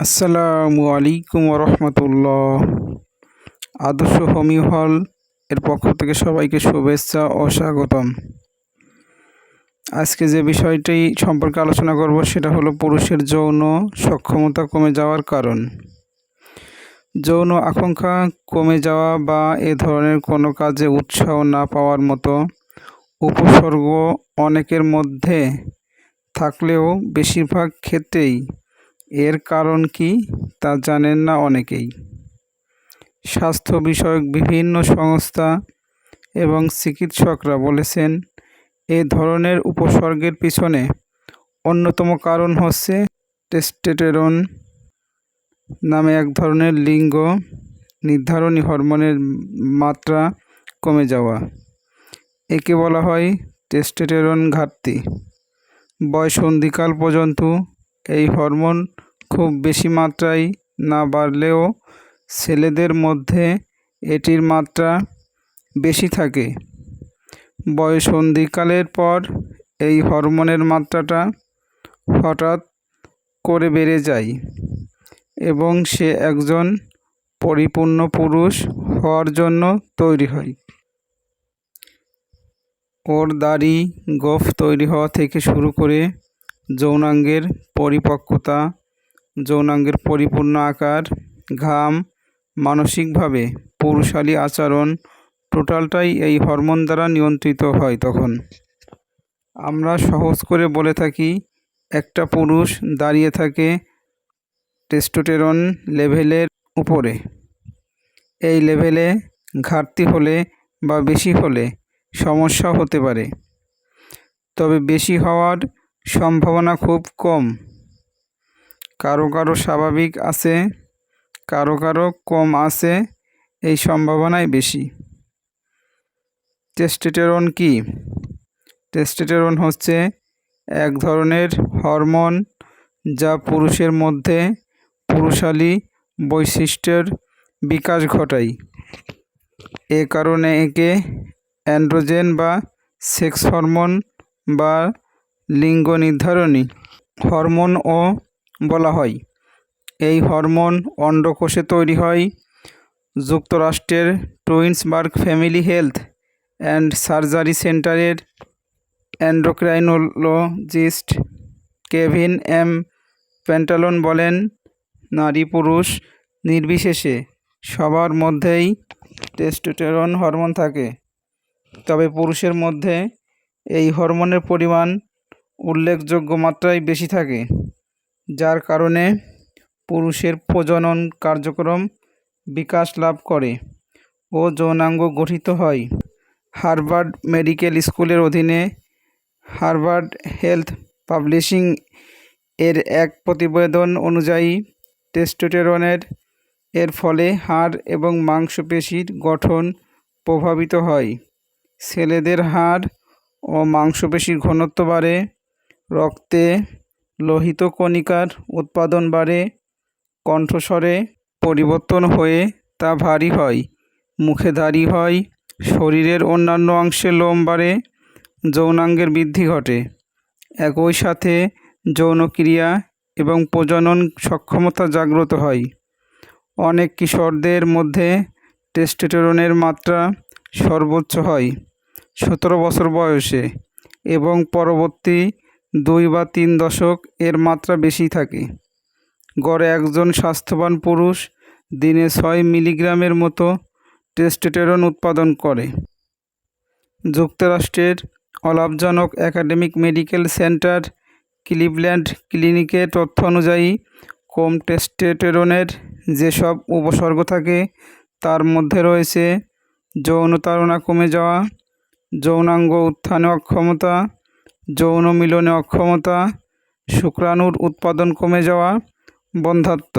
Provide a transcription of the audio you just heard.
আসসালামু আলাইকুম রহমতুল্লাহ আদর্শ হোমি হল এর পক্ষ থেকে সবাইকে শুভেচ্ছা ও স্বাগতম। আজকে যে বিষয়টি সম্পর্কে আলোচনা করব সেটা হলো পুরুষের যৌন সক্ষমতা কমে যাওয়ার কারণ। যৌন আকাঙ্ক্ষা কমে যাওয়া বা এ ধরনের কোনো কাজে উৎসাহ না পাওয়ার মতো উপসর্গ অনেকের মধ্যে থাকলেও বেশিরভাগ ক্ষেত্রেই এর কারণ কি তা জানেন না অনেকেই। স্বাস্থ্য বিষয়ক বিভিন্ন সংস্থা এবং চিকিৎসকরা বলেছেন, এ ধরনের উপসর্গের পিছনে অন্যতম কারণ হচ্ছে টেস্টেটেরন নামে এক ধরনের লিঙ্গ নির্ধারণী হরমোনের মাত্রা কমে যাওয়া। একে বলা হয় টেস্টেটেরন ঘাটতি। বয়সন্ধিকাল পর্যন্ত এই হরমোন খুব বেশি মাত্রায় না বাড়লেও ছেলেদের মধ্যে এটির মাত্রা বেশি থাকে। বয়সন্ধিকালের পর এই হরমোনের মাত্রাটা হঠাৎ করে বেড়ে যায় এবং সে একজন পরিপূর্ণ পুরুষ হওয়ার জন্য তৈরি হয়। ওর দাড়ি, গোঁফ তৈরি হওয়া থেকে শুরু করে যৌনাঙ্গের পরিপক্কতা, যৌনাঙ্গের পরিপূর্ণ আকার, ঘাম, মানসিকভাবে পুরুষালী আচরণ টোটালটাই এই হরমোন দ্বারা নিয়ন্ত্রিত হয় তখন। আমরা সহজ করে বলে থাকি, একটা পুরুষ দাঁড়িয়ে থাকে টেস্টোটেরন লেভেলের উপরে। এই লেভেলে ঘাটতি হলে বা বেশি হলে সমস্যা হতে পারে। তবে বেশি হওয়ার সম্ভাবনা খুব কম। কারও কারও স্বাভাবিক আছে, কারও কারও কম আছে, এই সম্ভাবনাই বেশি। টেস্টেটেরন কি? টেস্টেটেরন হচ্ছে এক ধরনের হরমোন যা পুরুষের মধ্যে পুরুষালী বৈশিষ্ট্যের বিকাশ ঘটায়। এ কারণে একে অ্যান্ড্রোজেন বা সেক্স হরমোন বা লিঙ্গ নির্ধারণী হরমোনও বলা হয়। এই হরমোন অন্ডকোষে তৈরি হয়। যুক্তরাষ্ট্রের Twinsburg family health and surgery সেন্টারের অ্যান্ড্রোক্রাইনোলজিস্ট কেভিন এম প্যান্টালন বলেন, নারী পুরুষ নির্বিশেষে সবার মধ্যেই টেস্টোটেরন হরমোন থাকে। তবে পুরুষের মধ্যে এই হরমোনের পরিমাণ উল্লেখযোগ্য মাত্রায় বেশি থাকে, যার কারণে পুরুষের প্রজনন কার্যক্রম বিকাশ লাভ করে ও যৌনাঙ্গ গঠিত হয়। হার্ভার্ড মেডিকেল স্কুলের অধীনে হার্ভার্ড হেলথ পাবলিশিং এর এক প্রতিবেদন অনুযায়ী টেস্টোটেরনের এর ফলে হাড় এবং মাংসপেশির গঠন প্রভাবিত হয়। ছেলেদের হাড় ও মাংসপেশির ঘনত্ব বাড়ে। রক্তে লোহিত কণিকার উৎপাদন বাড়ে, কণ্ঠস্বরে পরিবর্তন হয়ে তা ভারী হয়, মুখে দাড়ি হয়, শরীরের অন্যান্য অংশে লোম বাড়ে, যৌনাঙ্গের বৃদ্ধি ঘটে। একই সাথে যৌনক্রিয়া এবং প্রজনন সক্ষমতা জাগ্রত হয়। অনেক কিশোরদের মধ্যে টেস্টোস্টেরনের মাত্রা সর্বোচ্চ হয়, সতেরো বছর বয়সে এবং পরবর্তী দুই বা তিন দশক এর মাত্রা বেশি থাকে। গড়ে একজন স্বাস্থ্যবান পুরুষ দিনে ছয় মিলিগ্রামের মতো টেস্টোস্টেরন উৎপাদন করে। যুক্তরাষ্ট্রের অলাভজনক একাডেমিক মেডিকেল সেন্টার ক্লিভল্যান্ড ক্লিনিকের তথ্য অনুযায়ী, কম টেস্টোস্টেরনের যেসব উপসর্গ থাকে, তার মধ্যে রয়েছে যৌনতারণা কমে যাওয়া, যৌনাঙ্গ উত্থানে অক্ষমতা যৌন মিলনে অক্ষমতা শুক্রাণুর উৎপাদন কমে যাওয়া বন্ধাত্ম।